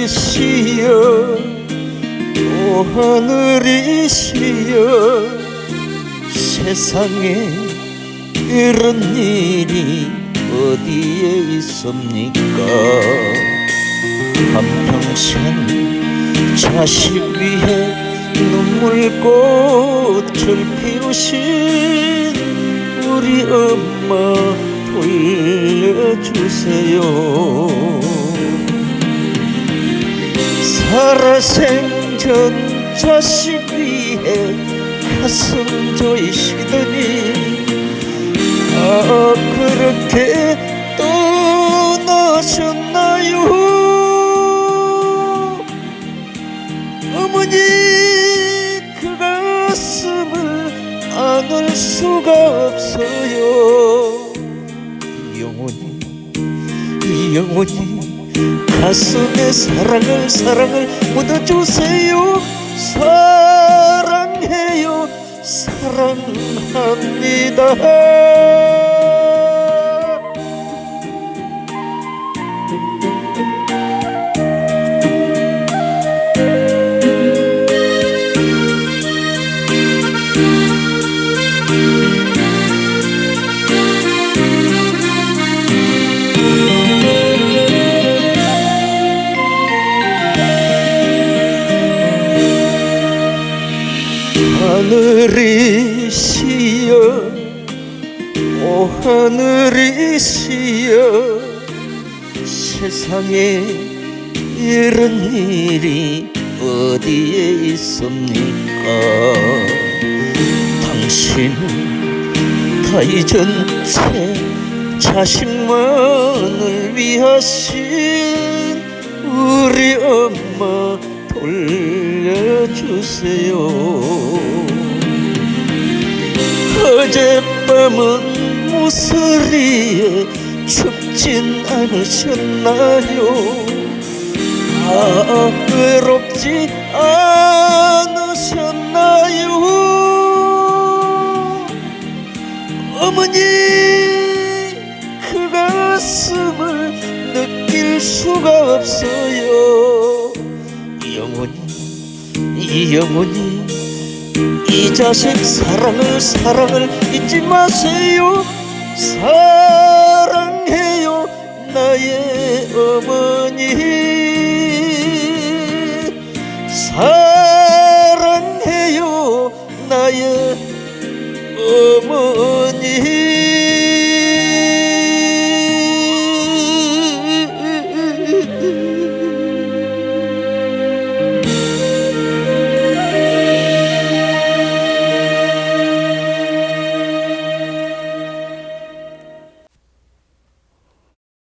하늘이시여 또 하늘이시여 세상에 이런 일이 어디에 있습니까? 자식 위해 눈물꽃을 피우신 우리 엄마 돌려주세요. 살아생전 자식 위해 가슴 조이시더니 아 그렇게 떠나셨 수가 없어요. 영원히 영원히 가슴에 사랑을 사랑을 묻어주세요. 사랑해요. 사랑합니다 하늘이시여 오 하늘이시여 세상에 이런 일이 어디에 있습니까? 당신은 다 잊은 채 자식만을 위하신 우리 엄마 돌려주세요 어젯밤은 무서리에 춥진 않으셨나요? 아 외롭지 않으셨나요? 어머니 그 가슴을 느낄 수가 없어요. 영원히 이 영원히 이 자식 사랑을 사랑을 잊지 마세요. 사랑해요 나의 어머니